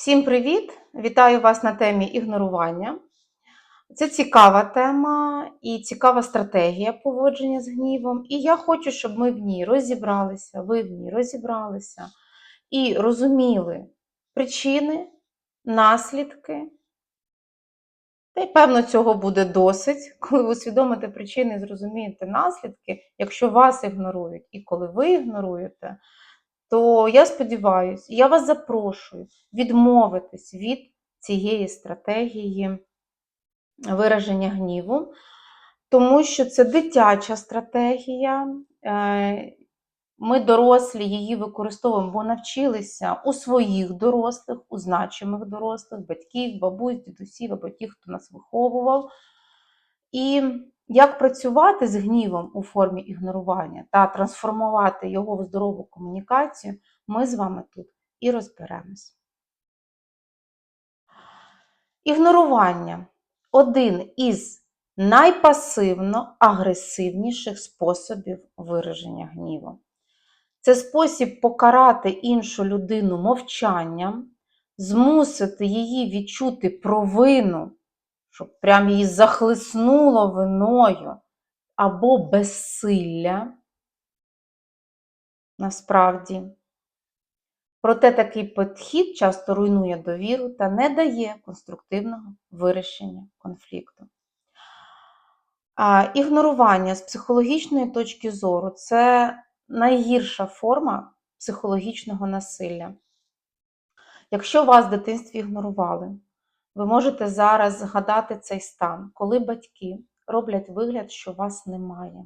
Всім привіт! Вітаю вас на темі ігнорування. Це цікава тема і цікава стратегія поводження з гнівом. І я хочу, щоб ми в ній розібралися, ви в ній розібралися і розуміли причини, наслідки. Та й, певно, цього буде досить, коли ви усвідомите причини і зрозумієте наслідки, якщо вас ігнорують, і коли ви ігноруєте, то я сподіваюся, я вас запрошую відмовитись від цієї стратегії вираження гніву, тому що це дитяча стратегія. е, Ми дорослі її використовуємо, бо навчилися у своїх дорослих, у значимих дорослих, батьків, бабусь, дідусів або тих, хто нас виховував. І як працювати з гнівом у формі ігнорування та трансформувати його в здорову комунікацію, ми з вами тут і розберемось. Ігнорування один із найпасивно-агресивніших способів вираження гніву. Це спосіб покарати іншу людину мовчанням, змусити її відчути провину, щоб прям її захлиснуло виною або безсилля. Насправді. Проте такий підхід часто руйнує довіру та не дає конструктивного вирішення конфлікту. А, Ігнорування з психологічної точки зору це найгірша форма психологічного насилля. Якщо вас в дитинстві ігнорували, ви можете зараз згадати цей стан, коли батьки роблять вигляд, що вас немає.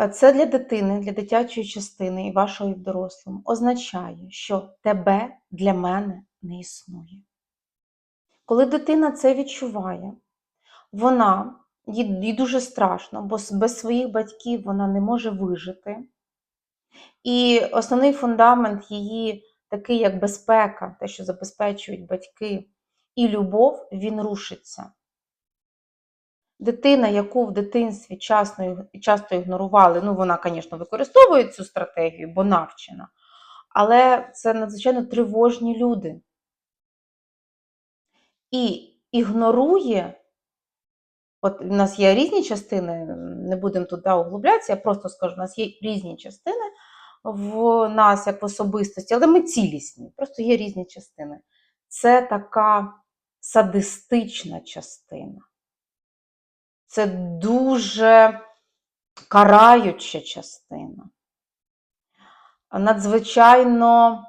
Е, Це для дитини, для дитячої частини і вашої в дорослому означає, що тебе для мене не існує. Коли дитина це відчуває, вона їй, дуже страшно, бо без своїх батьків вона не може вижити. І основний фундамент її, такий як безпека, те, що забезпечують батьки, і любов, він рушиться. Дитина, яку в дитинстві часто, часто ігнорували, ну вона, звісно, використовує цю стратегію, бо навчена, але це надзвичайно тривожні люди. І ігнорує, от у нас є різні частини, не будемо туди углублятися, я просто скажу, у нас є різні частини в нас як в особистості, але ми цілісні, просто є різні частини. Це така садистична частина. Це дуже караюча частина. Надзвичайно,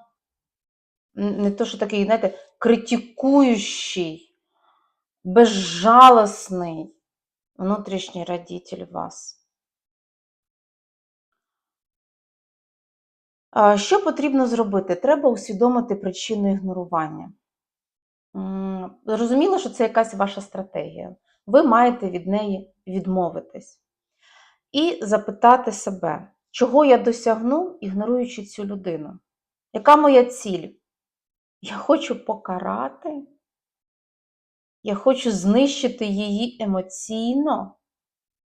не то, що такий, знаєте, критикуючий, безжалосний внутрішній радітель вас. Що потрібно зробити? Треба усвідомити причину ігнорування. Зрозуміло, що це якась ваша стратегія. Ви маєте від неї відмовитись і запитати себе, чого я досягну, ігноруючи цю людину? Яка моя ціль? Я хочу покарати, я хочу знищити її емоційно.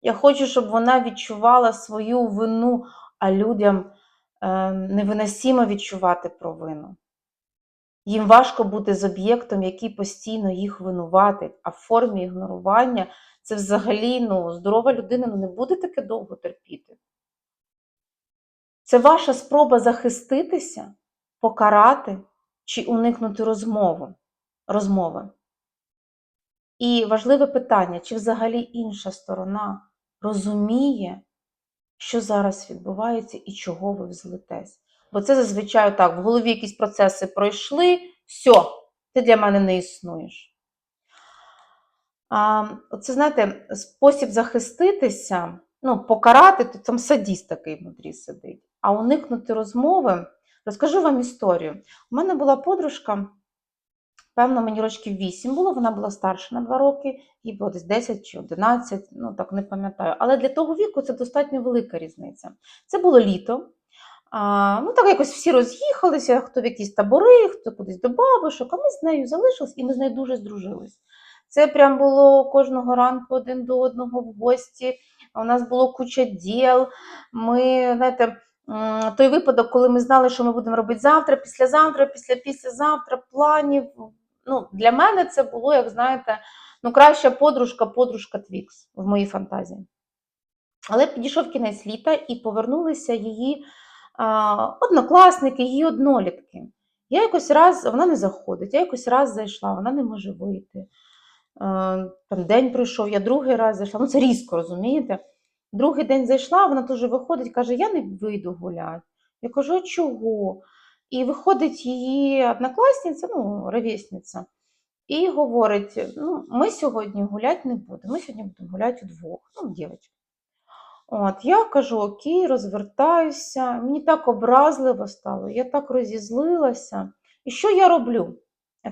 Я хочу, щоб вона відчувала свою вину, а людям е, невиносимо відчувати провину. Їм важко бути з об'єктом, який постійно їх винуватить, а в формі ігнорування це взагалі ну, здорова людина ну, не буде таке довго терпіти. Це ваша спроба захиститися, покарати чи уникнути розмови. розмови. І важливе питання, чи взагалі інша сторона розуміє, що зараз відбувається і чого ви взлетесь. Бо це зазвичай так, в голові якісь процеси пройшли, все, ти для мене не існуєш. А, Це, знаєте, спосіб захиститися, ну, покарати, то там садіст такий внутрі сидить, а уникнути розмови. Розкажу вам історію. У мене була подружка, певно, мені років 8 було, вона була старша на 2 роки, їй було десь 10 чи 11, ну так не пам'ятаю. Але для того віку це достатньо велика різниця. Це було літо. А, ну, так якось всі роз'їхалися, хто в якісь табори, хто кудись до бабушок, а ми з нею залишились і ми з нею дуже здружились. Це прям було кожного ранку один до одного в гості. У нас було куча діл. Ми, знаєте, той випадок, коли ми знали, що ми будемо робити завтра, післязавтра, після післязавтра, планів. Ну, для мене це було, як знаєте, ну, краща подружка, подружка Твікс в моїй фантазії. Але підійшов кінець літа і повернулися її а, однокласники, її однолітки. Я якось раз, вона не заходить, я якось раз зайшла, вона не може вийти. Там день пройшов, я другий раз зайшла. Ну, це різко, розумієте? Другий день зайшла, вона теж виходить, каже: Я не вийду гуляти. Я кажу, чого? І виходить її однокласниця, ну, ровесниця, і говорить: ну, ми сьогодні гуляти не будемо, ми сьогодні будемо гуляти удвох, ну, дівчатки. От, я кажу, окей, розвертаюся. Мені так образливо стало, я так розізлилася. І що я роблю?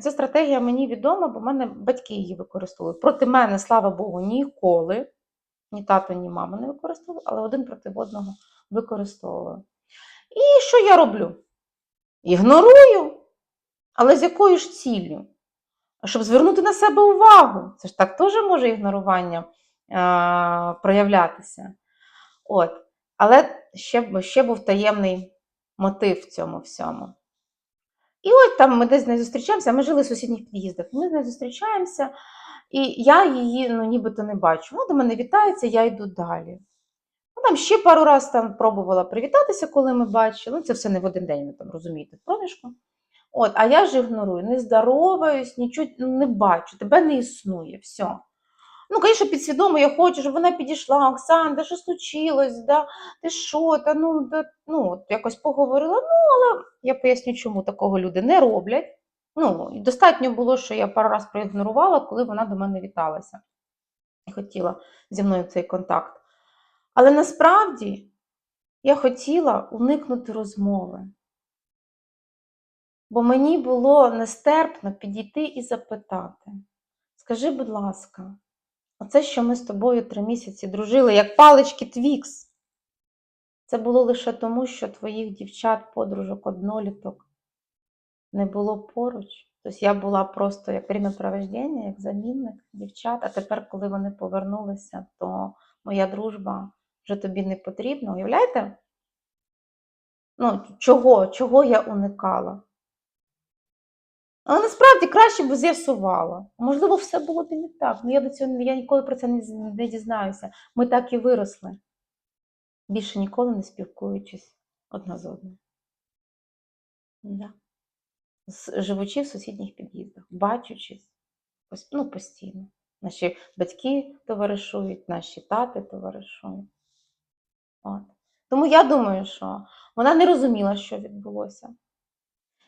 Ця стратегія мені відома, бо в мене батьки її використовують. Проти мене, слава Богу, ніколи. Ні тато, ні мама не використовували, але один проти одного використовували. І що я роблю? Ігнорую. Але з якою ж ціллю? Щоб звернути на себе увагу. Це ж так теж може ігнорування а, проявлятися. От. Але ще, ще був таємний мотив в цьому всьому. І от там ми десь з нею зустрічаємося, ми жили в сусідніх під'їздах. Ми з нею зустрічаємося, і я її ну, нібито не бачу. Вона до мене вітається, я йду далі. Ну, там ще пару разів там пробувала привітатися, коли ми бачили. Ну, це все не в один день, ви там розумієте, в проміжку. От, а я ж ігнорую, не здороваюсь, нічого ну, не бачу, тебе не існує, все. Ну, звісно, підсвідомо я хочу, щоб вона підійшла, Оксана, що случилось, да, ти що, та, ну, да, ну, от якось поговорила. Ну, але я поясню, чому такого люди не роблять. Ну, достатньо було, що я пару разів проігнорувала, коли вона до мене віталася і хотіла зі мною цей контакт. Але насправді я хотіла уникнути розмови. Бо мені було нестерпно підійти і запитати: скажи, будь ласка, оце, що ми з тобою три місяці дружили, як палички Твікс, це було лише тому, що твоїх дівчат, подружок, одноліток не було поруч. Тобто я була просто як времяпровождення, як замінник дівчат, а тепер, коли вони повернулися, то моя дружба вже тобі не потрібна. Уявляєте? Ну, чого, чого я уникала? Але насправді краще б з'ясувала. Можливо, все було б і не так. Ну я до цього я ніколи про це не, не дізнаюся. Ми так і виросли, більше ніколи не спілкуючись одна з одною. Да. Живучи в сусідніх під'їздах, бачучись ну, постійно. Наші батьки товаришують, наші тати товаришують. От. Тому я думаю, що вона не розуміла, що відбулося.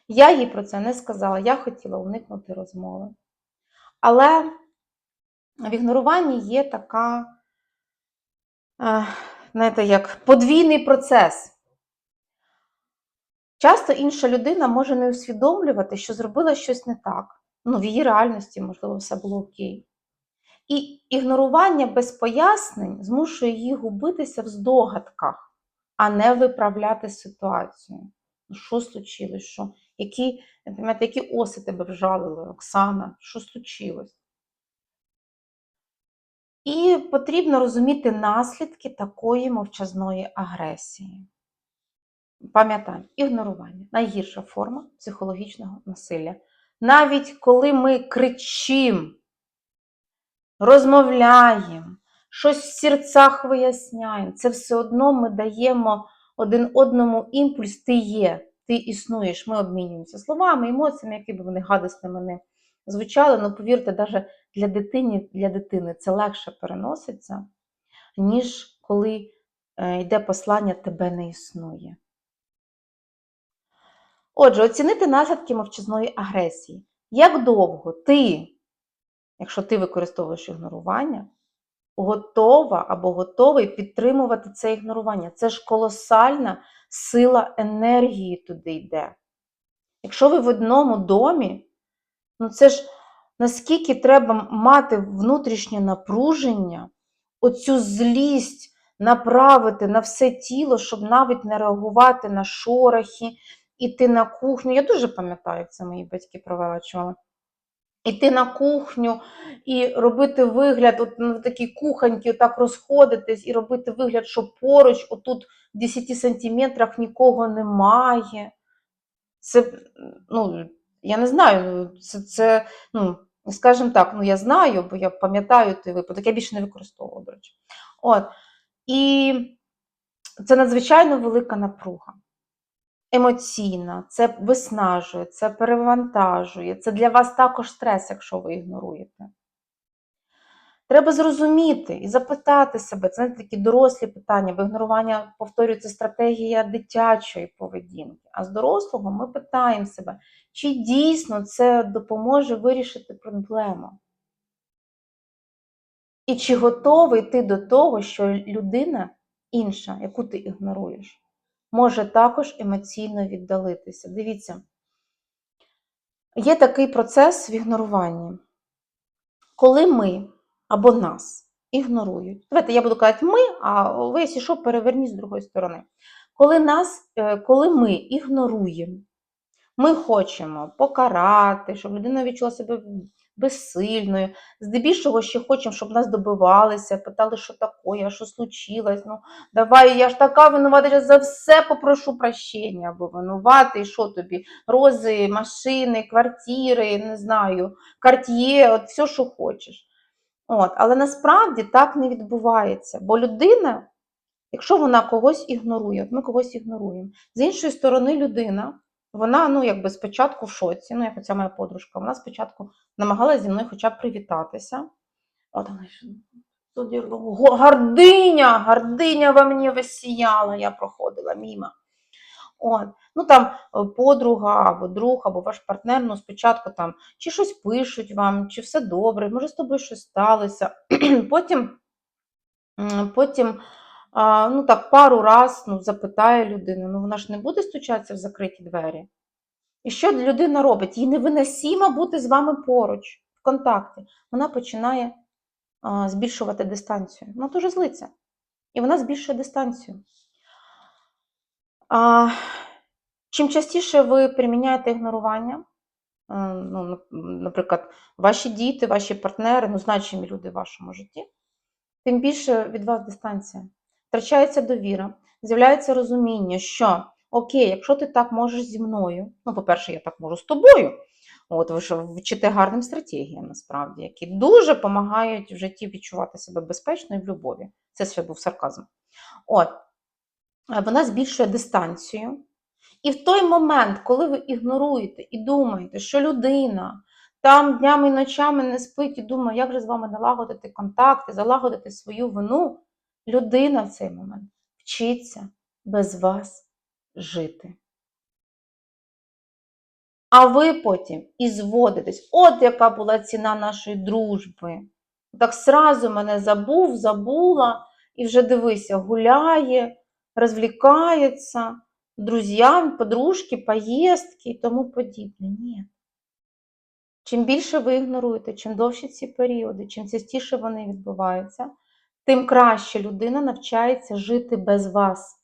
Я їй про це не сказала, я хотіла уникнути розмови. Але в ігноруванні є така, е, знаєте, як подвійний процес. Часто інша людина може не усвідомлювати, що зробила щось не так. Ну, в її реальності, можливо, все було окей. І ігнорування без пояснень змушує її губитися в здогадках, а не виправляти ситуацію. Ну, що случилось? Що? Які, які оси тебе вжалили, Оксана? Що случилось? І потрібно розуміти наслідки такої мовчазної агресії. Пам'ятаємо, ігнорування найгірша форма психологічного насилля. Навіть коли ми кричимо, розмовляємо, щось в серцях виясняємо, це все одно ми даємо один одному імпульс, ти є, ти існуєш, ми обмінюємося словами, емоціями, які б вони гадосними не звучали. Ну, повірте, навіть для дитини, для дитини це легше переноситься, ніж коли е, йде послання тебе не існує. Отже, оцінити наслідки мовчазної агресії. Як довго ти, якщо ти використовуєш ігнорування, готова або готовий підтримувати це ігнорування? Це ж колосальна сила енергії туди йде. Якщо ви в одному домі, ну це ж наскільки треба мати внутрішнє напруження, оцю злість направити на все тіло, щоб навіть не реагувати на шорохи, іти на кухню. Я дуже пам'ятаю, як це мої батьки проворачували. Іти на кухню і робити вигляд, от на такій кухоньці, отак розходитись, і робити вигляд, що поруч отут в 10 сантиметрах нікого немає. Це, ну, я не знаю, ну, це, це ну, скажімо так, ну я знаю, бо я пам'ятаю той випадок, я більше не використовувала, до речі. От. І це надзвичайно велика напруга. Емоційна, це виснажує, це перевантажує, це для вас також стрес, якщо ви ігноруєте. Треба зрозуміти і запитати себе, це не такі дорослі питання, бо ігнорування, повторюю, стратегія дитячої поведінки. А з дорослого ми питаємо себе, чи дійсно це допоможе вирішити проблему. І чи готовий ти до того, що людина інша, яку ти ігноруєш, може також емоційно віддалитися. Дивіться, є такий процес в ігноруванні. Коли ми або нас ігнорують. Давайте я буду казати ми, а ви, що, переверніть з другої сторони. Коли, нас, е, коли ми ігноруємо, ми хочемо покарати, щоб людина відчула себе безсильною. Здебільшого ще хочемо, щоб нас добивалися, питали, що таке, що случилось. Ну, давай, я ж така винувата, я за все попрошу прощення, або винуватий, що тобі? Рози, машини, квартири, не знаю, карт'є, от все, що хочеш. От, Але насправді так не відбувається, бо людина, якщо вона когось ігнорує, ми когось ігноруємо. З іншої сторони, людина, вона ну, якби спочатку в шоці, ну, як оця моя подружка, вона спочатку намагалася зі мною хоча б привітатися. От вона ж тоді «Го- гординя, гординя во мені висіяла, я проходила мимо. От. Ну там е, подруга або друг, або ваш партнер, ну спочатку там чи щось пишуть вам, чи все добре, може з тобою щось сталося. Потім, потім ну так, пару раз ну, запитає людина, ну вона ж не буде стучатися в закриті двері. І що людина робить? Їй невиносимо бути з вами поруч, в контакті. Вона починає а, збільшувати дистанцію. Вона дуже злиться. І вона збільшує дистанцію. А, чим частіше ви приміняєте ігнорування, ну, наприклад, ваші діти, ваші партнери, ну, значимі люди в вашому житті, тим більше від вас дистанція. Втрачається довіра, з'являється розуміння, що окей, якщо ти так можеш зі мною, ну, по-перше, я так можу з тобою. От ви ж вчите гарним стратегіям, насправді, які дуже допомагають в житті відчувати себе безпечно і в любові. Це ще був сарказм. От, Е, вона збільшує дистанцію. І в той момент, коли ви ігноруєте і думаєте, що людина там днями і ночами не спить і думає, як же з вами налагодити контакти, залагодити свою вину, людина в цей момент вчиться без вас жити. А ви потім і зводитесь. От яка була ціна нашої дружби. Так сразу мене забув, забула, і вже дивися, гуляє, розвлікається, друзьям, подружки, поїздки і тому подібне. Ні. Чим більше ви ігноруєте, чим довші ці періоди, чим частіше вони відбуваються, тим краще людина навчається жити без вас.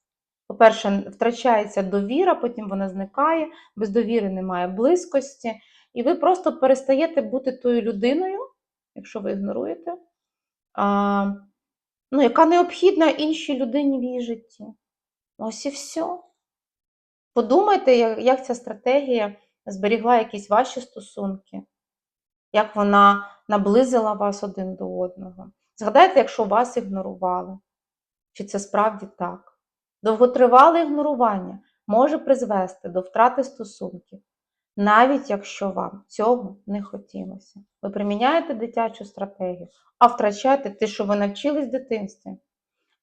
По-перше, втрачається довіра, потім вона зникає, без довіри немає близькості, і ви просто перестаєте бути тою людиною, якщо ви ігноруєте, а, ну, яка необхідна іншій людині в її житті. Ось і все. Подумайте, як, ця стратегія зберігла якісь ваші стосунки, як вона наблизила вас один до одного. Згадайте, якщо вас ігнорували, чи це справді так. Довготривале ігнорування може призвести до втрати стосунків, навіть якщо вам цього не хотілося. Ви приміняєте дитячу стратегію, а втрачаєте те, що ви навчились в дитинстві,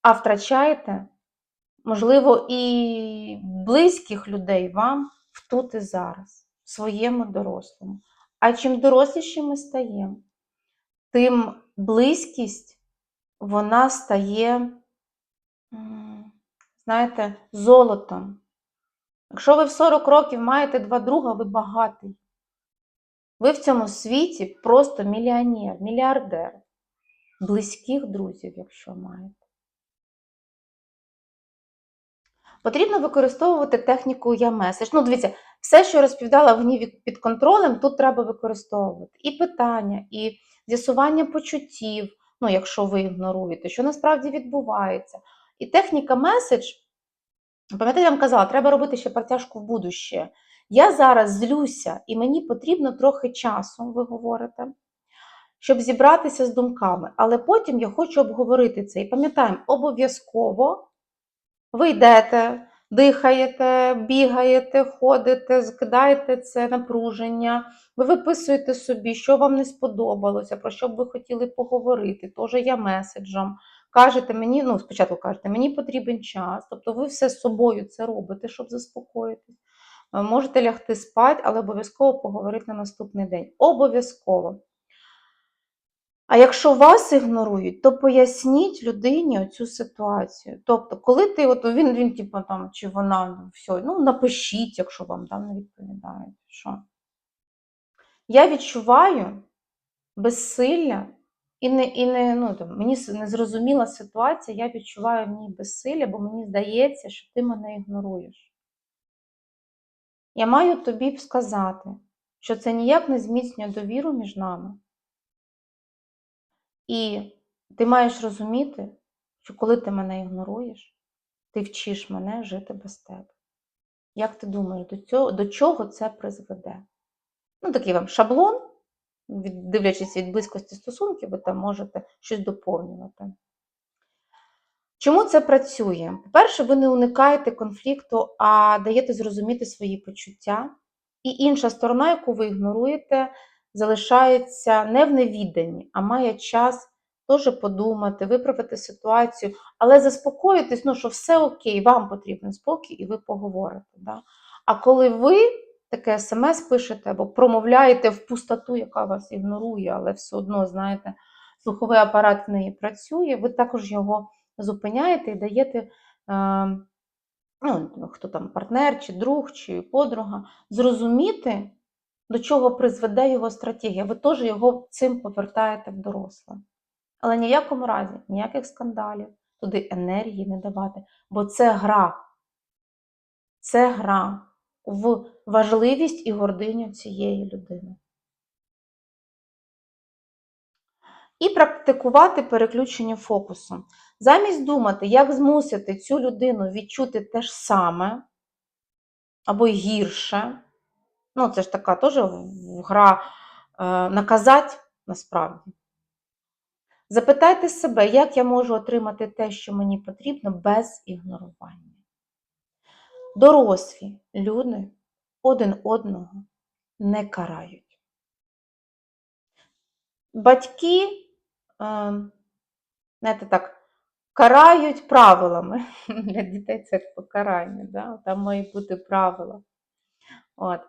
а втрачаєте, можливо, і близьких людей вам тут і зараз, в своєму дорослому. А чим доросліші ми стаємо, тим близькість вона стає, знаєте, золотом. Якщо ви в 40 років маєте два друга, ви багатий. Ви в цьому світі просто мільйонер, мільярдер. Близьких друзів, якщо маєте. Потрібно використовувати техніку я-меседж. Ну, дивіться, все, що розповідала в гніві під контролем, тут треба використовувати і питання, і з'ясування почуттів, ну, якщо ви ігноруєте, що насправді відбувається. І техніка меседж Пам'ятаєте, я вам казала, треба робити ще протяжку в будуще. Я зараз злюся, і мені потрібно трохи часу, ви говорите, щоб зібратися з думками. Але потім я хочу обговорити це. І пам'ятаємо, обов'язково ви йдете, дихаєте, бігаєте, ходите, скидаєте це напруження, ви виписуєте собі, що вам не сподобалося, про що б ви хотіли поговорити, теж я меседжем. Кажете мені, ну, спочатку кажете, мені потрібен час, тобто ви все з собою це робите, щоб заспокоїтись. Е, Можете лягти спати, але обов'язково поговорити на наступний день. Обов'язково. А якщо вас ігнорують, то поясніть людині цю ситуацію. Тобто, коли ти, от він, він типу, там, чи вона, все, ну напишіть, якщо вам там не відповідають. Що? Я відчуваю безсилля і не, і не ну, там, мені незрозуміла ситуація, я відчуваю в ній безсилля, бо мені здається, що ти мене ігноруєш. Я маю тобі сказати, що це ніяк не зміцнює довіру між нами. І ти маєш розуміти, що коли ти мене ігноруєш, ти вчиш мене жити без тебе. Як ти думаєш, до, цього, до чого це призведе? Ну, такий вам шаблон, від, дивлячись від близькості стосунків, ви там можете щось доповнювати. Чому це працює? По-перше, ви не уникаєте конфлікту, а даєте зрозуміти свої почуття. І інша сторона, яку ви ігноруєте, залишається не в невідданні, а має час теж подумати, виправити ситуацію, але заспокоїтись, ну, що все окей, вам потрібен спокій, і ви поговорите. Да? А коли ви таке смс пишете або промовляєте в пустоту, яка вас ігнорує, але все одно, знаєте, слуховий апарат в неї працює, ви також його зупиняєте і даєте, е, ну, хто там партнер, чи друг, чи подруга, зрозуміти, до чого призведе його стратегія. Ви теж його цим повертаєте в доросле. Але ні в якому разі, ніяких скандалів, туди енергії не давати, бо це гра. Це гра в важливість і гординю цієї людини. І практикувати переключення фокусу. Замість думати, як змусити цю людину відчути те ж саме або гірше. Ну, це ж така теж гра е, наказати насправді. Запитайте себе, як я можу отримати те, що мені потрібно, без ігнорування. Дорослі люди один одного не карають. Батьки, е, знаєте так, карають правилами. Для дітей це покарання, да? там мають бути правила. От.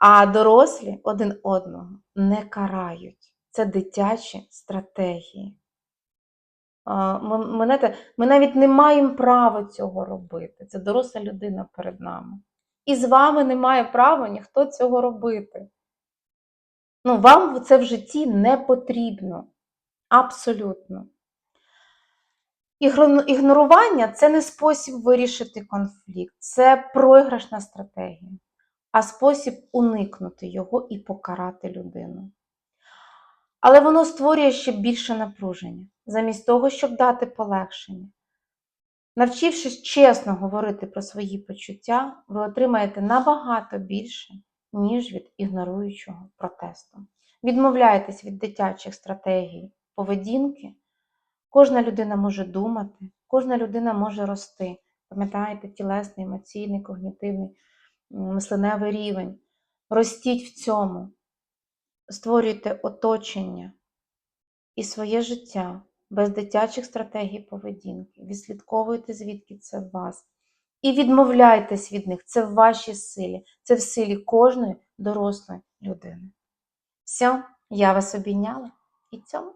А дорослі один одного не карають. Це дитячі стратегії. Ми, ми, ми навіть не маємо права цього робити. Це доросла людина перед нами. І з вами не має права ніхто цього робити. Ну, вам це в житті не потрібно. Абсолютно. Ігнорування це не спосіб вирішити конфлікт, це програшна стратегія, а спосіб уникнути його і покарати людину. Але воно створює ще більше напруження, замість того, щоб дати полегшення. Навчившись чесно говорити про свої почуття, ви отримаєте набагато більше, ніж від ігноруючого протесту. Відмовляєтесь від дитячих стратегій поведінки. Кожна людина може думати, кожна людина може рости. Пам'ятаєте, тілесний, емоційний, когнітивний, мисленевий рівень. Ростіть в цьому, створюйте оточення і своє життя без дитячих стратегій поведінки. Відслідковуйте, звідки це в вас. І відмовляйтесь від них. Це в вашій силі, це в силі кожної дорослої людини. Все, я вас обійняла і цьому